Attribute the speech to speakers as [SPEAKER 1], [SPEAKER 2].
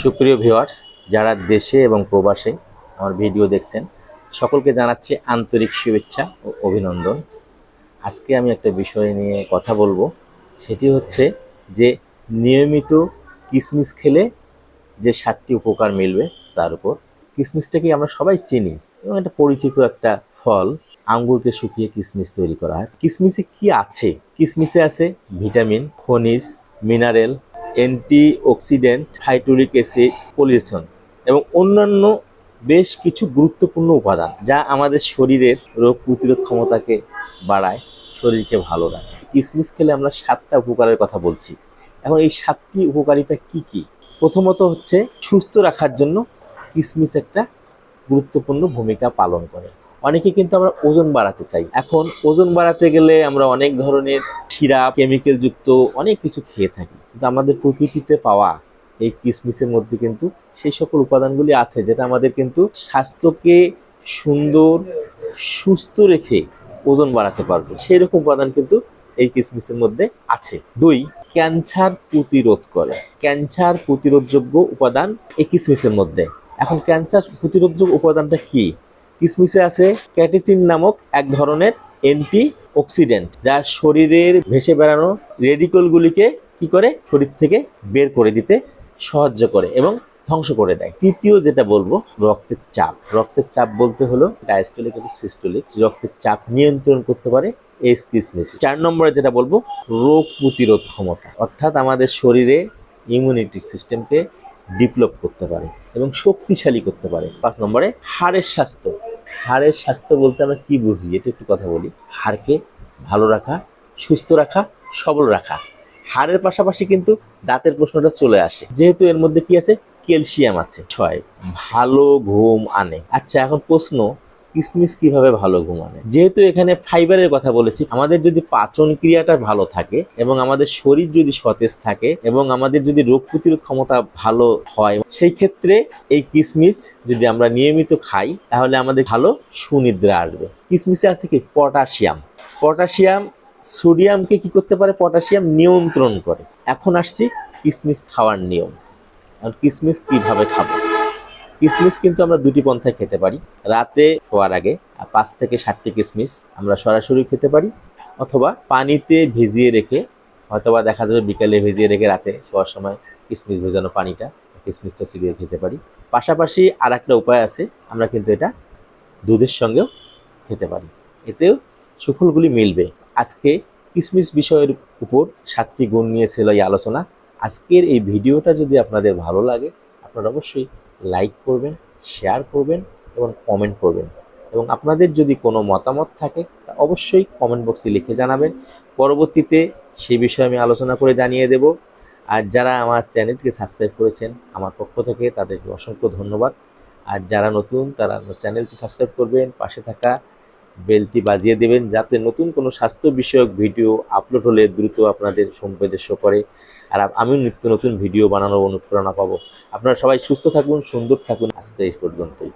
[SPEAKER 1] সুপ্রিয় ভিউয়ার্স, যারা দেশে এবং প্রবাসে আমার ভিডিও দেখছেন, সকলকে জানাচ্ছি আন্তরিক শুভেচ্ছা ও অভিনন্দন। আজকে আমি একটা বিষয় নিয়ে কথা বলব। সেটি হচ্ছে যে নিয়মিত কিসমিস খেলে যে সাতটি উপকার মিলবে তার উপর। কিশমিশটাকে আমরা সবাই চিনি? এবং এটা পরিচিত একটা ফল, আঙ্গুরকে শুকিয়ে কিসমিস তৈরি করা হয়। কিসমিসে কি আছে? কিসমিসে আছে ভিটামিন, খনিজ, mineral antioxidant hydraulic acid pollution এবং অন্যান্য বেশ কিছু গুরুত্বপূর্ণ উপাদান যা আমাদের শরীরের রোগ প্রতিরোধ ক্ষমতাকে বাড়ায়, শরীরকে ভালো রাখে। কিসমিস খেলে আমরা সাতটা উপকারের কথা বলছি। এখন এই সাতটি উপকারিতা কি কি? প্রথমত হচ্ছে সুস্থ রাখার জন্য কিসমিস একটা গুরুত্বপূর্ণ ভূমিকা পালন করে। অনেকে কিন্তু আমরা ওজন বাড়াতে চাই। এখন ওজন বাড়াতে গেলে আমরা অনেক ধরনের সিরাপ কেমিক্যাল যুক্ত অনেক কিছু খেয়ে থাকি। কিন্তু আমাদের প্রকৃতিতে পাওয়া এই কিসমিসের মধ্যে কিন্তু সেই সকল উপাদানগুলি আছে, যেটা আমাদের কিন্তু স্বাস্থ্যকে সুন্দর, সুস্থ রেখে ওজন বাড়াতে পারবে। সেই রকম উপাদান কিন্তু এই কিসমিসের মধ্যে আছে। দুই, ক্যান্সার প্রতিরোধ করে। ক্যান্সার প্রতিরোধযোগ্য উপাদান এই কিসমিসের মধ্যে। এখন ক্যান্সার প্রতিরোধযোগ্য উপাদানটা কি? কিসমিসে আছে ক্যাটেচিন নামক এক ধরনের অ্যান্টি অক্সিডেন্ট যা শরীরের ভেসে বেড়ানো রেডিকলগুলিকে কি করে? শরীর থেকে বের করে দিতে সাহায্য করে এবং ধ্বংস করে দেয়। তৃতীয় যেটা বলব, রক্তের চাপ। রক্তের চাপ বলতে হলো ডায়াস্টোলিক এবং সিস্টোলিক রক্তের চাপ নিয়ন্ত্রণ করতে পারে এই কিসমিস চার নম্বরে যেটা বলব, রোগ প্রতিরোধ ক্ষমতা। অর্থাৎ আমাদের শরীরে ইমিউনিটি সিস্টেমকে ডেভেলপ করতে পারে এবং শক্তিশালী করতে পারে। পাঁচ নম্বরে, হাড়ের স্বাস্থ্য। হাড়ের স্বাস্থ্য বলতে আমরা কি বুঝি? এটা একটু কথা বলি। হাড়কে ভালো রাখা, সুস্থ রাখা, সবল রাখা। হাড়ের পাশাপাশি কিন্তু দাঁতের প্রশ্নটা চলে আসে। যেহেতু এর মধ্যে কি আছে? ক্যালসিয়াম আছে। ছয়, ভালো ঘুম আনে। আচ্ছা এখন প্রশ্ন, কিসমিস কীভাবে ভালো ঘুম আনে? যেহেতু এখানে ফাইবারের কথা বলেছি, আমাদের যদি পাচন ক্রিয়াটা ভালো থাকে এবং আমাদের শরীর যদি সতেজ থাকে এবং আমাদের যদি রোগ প্রতিরোধ ক্ষমতা ভালো হয়, সেই ক্ষেত্রে এই কিসমিস যদি আমরা নিয়মিত খাই, তাহলে আমাদের ভালো সুনিদ্রা আসবে। কিসমিসে আছে কি? পটাশিয়াম। পটাশিয়াম সোডিয়ামকে কি করতে পারে? পটাশিয়াম নিয়ন্ত্রণ করে। এখন আসছি কিসমিস খাওয়ার নিয়ম। আর কিসমিস কীভাবে খাব? কিসমিস কিন্তু আমরা দুটি পন্থায় খেতে পারি। রাতে শোয়ার আগে পাঁচ থেকে সাতটি কিসমিস আমরা সরাসরি খেতে পারি। অথবা পানিতে ভিজিয়ে রেখে, হয়তোবা দেখা যাবে বিকালে ভিজিয়ে রেখে রাতে শোয়ার সময় কিসমিস ভেজানো পানিটা, কিসমিসটা চিবিয়ে খেতে পারি। পাশাপাশি আর একটা উপায় আছে, আমরা কিন্তু এটা দুধের সঙ্গেও খেতে পারি। এতেও সুফলগুলি মিলবে। আজকে কিসমিস বিষয়ের উপর সাতটি গুণ নিয়ে ছিল এই আলোচনা। আজকের এই ভিডিওটা যদি আপনাদের ভালো লাগে, আপনারা অবশ্যই লাইক করবেন শেয়ার করবেন এবং কমেন্ট করবেন। এবং আপনাদের যদি কোনো মতামত থাকে, তা অবশ্যই কমেন্ট বক্সে লিখে জানাবেন। পরবর্তীতে সেই বিষয়ে আমি আলোচনা করে জানিয়ে দেব। আর যারা আমার চ্যানেলকে সাবস্ক্রাইব করেছেন, আমার পক্ষ থেকে তাদেরকে অসংখ্য ধন্যবাদ। আর যারা নতুন, তারা চ্যানেলটি সাবস্ক্রাইব করবেন, পাশে থাকা বেলটি বাজিয়ে দেবেন যাতে নতুন কোনো স্বাস্থ্য বিষয়ক ভিডিও আপলোড হলে দ্রুত আপনাদের সম্পদে শো করে। আর আমিও নিত্য নতুন ভিডিও বানানোর অনুপ্রেরণা পাবো। আপনারা সবাই সুস্থ থাকুন, সুন্দর থাকুন। আজকে এই পর্যন্তই।